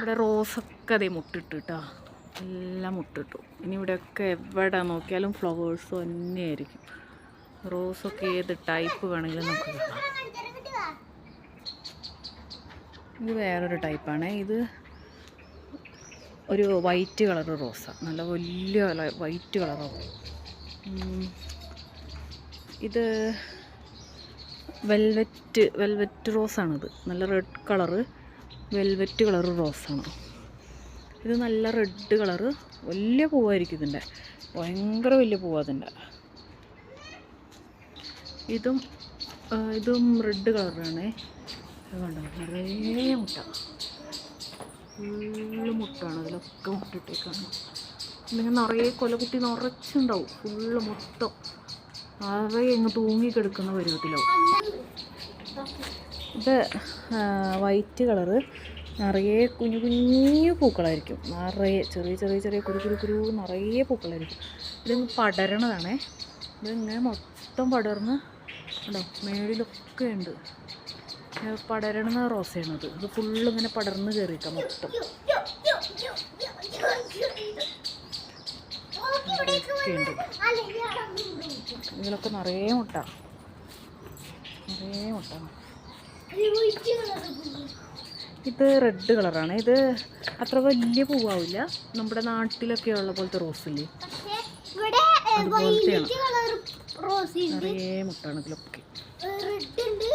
ഇവിടെ റോസൊക്കെ അതേ മുട്ടിട്ട് കേട്ടോ എല്ലാം മുട്ടിട്ടു. ഇനി ഇവിടെയൊക്കെ എവിടെ നോക്കിയാലും ഫ്ലവേഴ്സ് തന്നെയായിരിക്കും. റോസൊക്കെ ഏത് ടൈപ്പ് വേണമെങ്കിലും നമുക്ക് കാണാം. ഇത് വേറൊരു ടൈപ്പാണ് ഇത് ഒരു വൈറ്റ് കളർ റോസ. നല്ല വലിയ വൈറ്റ് കളറാണ് ഇത് വെൽവെറ്റ് വെൽവെറ്റ് റോസാണിത് നല്ല റെഡ് കളറ് വെൽവെറ്റ് കളർ റോസാണ്. ഇത് നല്ല റെഡ് കളറ്. വലിയ പൂവായിരിക്കും ഇതിന്റെ. ഭയങ്കര വലിയ പൂവാ അതിന്റെ. ഇതും ഇതും റെഡ് കളറാണ്. വേണ്ട നിറയെ മുട്ട. ഫുള്ള് മുട്ടാണ്. അതിലൊക്കെ മുട്ടിട്ടേക്കാണ് ഇങ്ങനെ നിറയെ കൊലകുട്ടി നിറച്ചുണ്ടാവും. ഫുള്ള് മൊത്തം. നിറയെ ഇങ്ങ് തൂങ്ങിക്കിടക്കുന്ന പരുവത്തിലാവും. ഇത് വൈറ്റ് കളറ് നിറയെ കുഞ്ഞു കുഞ്ഞു പൂക്കളായിരിക്കും. നിറയെ ചെറിയ ചെറിയ ചെറിയ കുരു കുരു കുരു നിറയെ പൂക്കളായിരിക്കും. ഇതിങ്ങ് പടരണതാണേ. ഇതിങ്ങനെ മൊത്തം പടർന്ന് ഉണ്ടോ മേളിലൊക്കെ ഉണ്ട്. പടരണ റോസയാണത്. ഇത് ഫുള്ള് ഇങ്ങനെ പടർന്ന് കയറിയിട്ട മൊത്തം. ഇതിലൊക്കെ നിറയെ മുട്ട. നിറയെ മുട്ട. ഇത് റെഡ് കളറാണ് ഇത് അത്ര വലിയ പൂവാവില്ല. നമ്മുടെ നാട്ടിലൊക്കെ ഉള്ള പോലത്തെ റോസില്ലേ റോസ് നിറയെ മുട്ടാണ് ഇതിലൊക്കെ റെഡ് ഉണ്ട്